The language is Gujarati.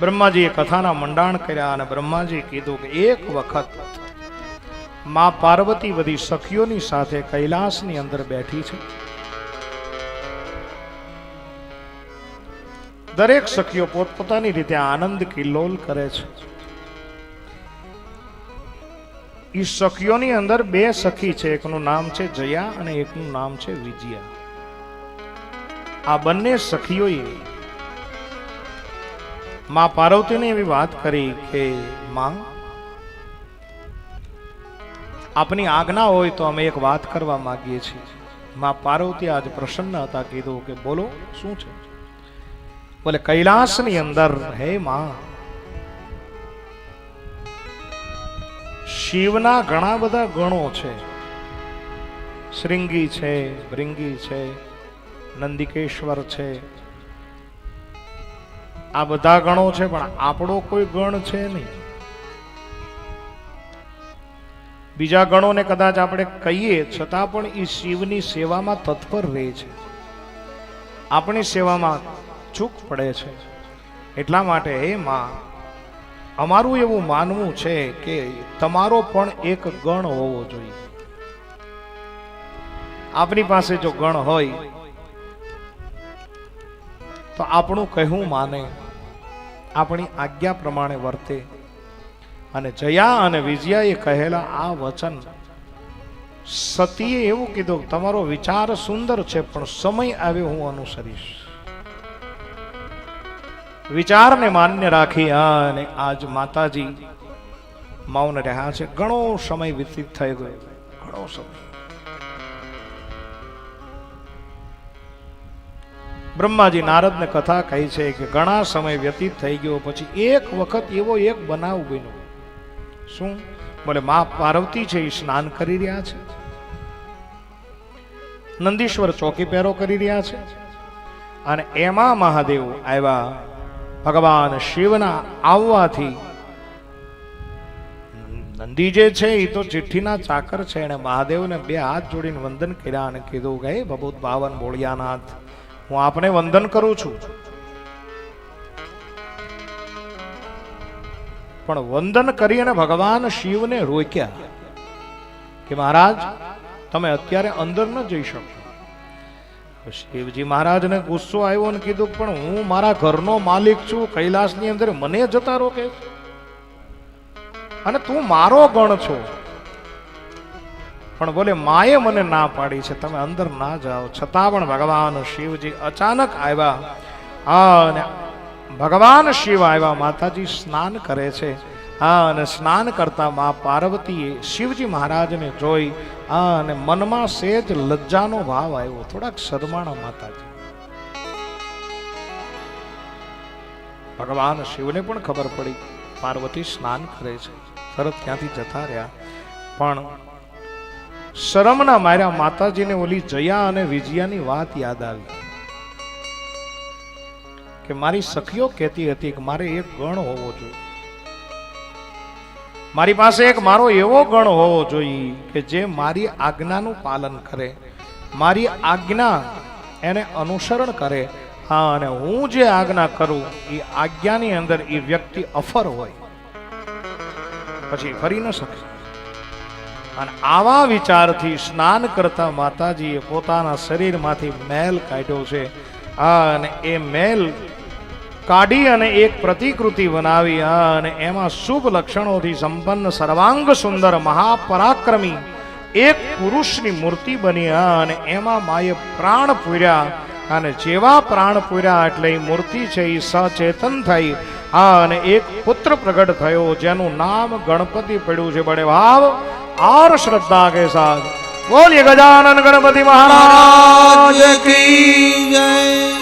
બ્રહ્માજીએ કથાના મંડાણ કર્યા અને બ્રહ્માજી કીધું કે એક વખત મા પાર્વતી બધી સખીઓની સાથે કૈલાસની અંદર બેઠી છે. દરેક સખીઓ પોતપોતાની રીતે આનંદ કિલ્લોલ કરે છે. એ સખીઓની અંદર બે સખી છે, એકનું નામ છે જયા અને એકનું નામ છે વિજયા. આ બંને સખીઓએ માં પાર્વતીને એવી વાત કરી કે, માં, આપની આજ્ઞા હોય તો અમે એક વાત કરવા માંગીએ છીએ. માં પાર્વતી આજ પ્રસન્ન હતા, કીધું કે, બોલો, શું છે? બોલે, કૈલાસની અંદર હે, માં. શિવના ઘણા બધા ગણો છે. શ્રીંગી છે, ભૃંગી છે, નંદિકેશ્વર છે આ બધા ગણો છે, પણ આપણો કોઈ ગણ છે નહીં. બીજા ગણોને કદાચ આપણે કહીએ, છતાં પણ એ શિવની સેવામાં તત્પર રહે છે. આપણી સેવામાં ચૂક પડે છે. એટલા માટે હે માં, અમારું એવું માનવું છે કે તમારો પણ એક ગણ હોવો જોઈએ. આપની પાસે જો ગણ હોય, તો આપણું કહેવું માને. આપણી આજ્ઞા પ્રમાણે વર્તે. અને જયા અને વિજયાએ કહેલા, આ વચન સતીએ એવું કીધું તમારો વિચાર સુંદર છે, પણ સમય આવ્યો હું અનુસરીશ. વિચારને માન્ય રાખી અને આજ માતાજી મૌન રહ્યા છે. ઘણો સમય વ્યતીત થઈ ગયો. ઘણો સમય. બ્રહ્માજી નારદને કથા કહી છે કે ઘણા સમય વ્યતીત થઈ ગયો પછી એક વખત એવો એક બનાવ બન્યો. શું? બોલે, મા પાર્વતી છે એ સ્નાન કરી રહ્યા છે. નંદીશ્વર ચોકી પહેરો કરી રહ્યા છે. અને એમાં મહાદેવ આવ્યા. ભગવાન શિવના આવવાથી નંદી જે છે એ તો ચિઠ્ઠીના ચાકર છે. એને મહાદેવને બે હાથ જોડીને વંદન કર્યા અને કીધું કે ભભૂત ભાવન ભોળિયાનાથ હું આપને વંદન કરું છું. પણ વંદન કરી અને ભગવાન શિવને રોક્યા કે મહારાજ, તમે અત્યારે અંદર ન જઈ શકો શિવજી મહારાજને ગુસ્સો આવ્યો અને કીધું, પણ હું મારા ઘરનો માલિક છું, કૈલાસની અંદર મને જતા રોકે અને તું મારો ગણ છો. પણ બોલે, માએ મને ના પાડી છે, તમે અંદર ના જાઓ. છતાં પણ ભગવાન શિવજી અચાનક આવ્યા. અને ભગવાન શિવ આવ્યા, માતાજી સ્નાન કરે છે. હા, અને સ્નાન કરતા મા પાર્વતીએ શિવજી મહારાજને જોઈ. હા, અને મનમાં સેજ લજ્જાનો ભાવ આવ્યો. થોડાક શરમાણા માતાજી. ભગવાન શિવને પણ ખબર પડી. પાર્વતી સ્નાન કરે છે. તરત ત્યાંથી જતા રહ્યા. પણ શરમના માર્યા માતાજીને ઓલી જયા અને વિજયાની વાત યાદ આવી. કે મારી સખીઓ કહેતી હતી કે મારે એક ગણ હોવો જોઈએ. મારી પાસે એક મારો એવો ગણ હોવો જોઈએ કે જે મારી આજ્ઞાનું પાલન કરે, મારી આજ્ઞા એને અનુસરણ કરે. હા, અને હું જે આજ્ઞા કરું એ આજ્ઞાની અંદર એ વ્યક્તિ અફર હોય. પછી ફરી ન શકે. અને આવા વિચારથી સ્નાન કરતા માતાજીએ પોતાના શરીરમાંથી મેલ કાઢ્યો છે. અને એ મેલ કાઢી અને એક પ્રતિકૃતિ બનાવી. અને એમાં શુભ લક્ષણોથી સંપન્ન સર્વાંગ સુંદર મહાપરાક્રમી એક પુરુષની મૂર્તિ બની. અને એમાં માએ પ્રાણ પૂર્યા. અને જેવા પ્રાણ પૂર્યા એટલે એ મૂર્તિ છે એ સચેતન થઈ. અને એક પુત્ર પ્રગટ થયો, જેનું નામ ગણપતિ પડ્યું છે. બડે ભાવ और श्रद्धा के साथ बोलिए गजानन गणपति महाराज की जय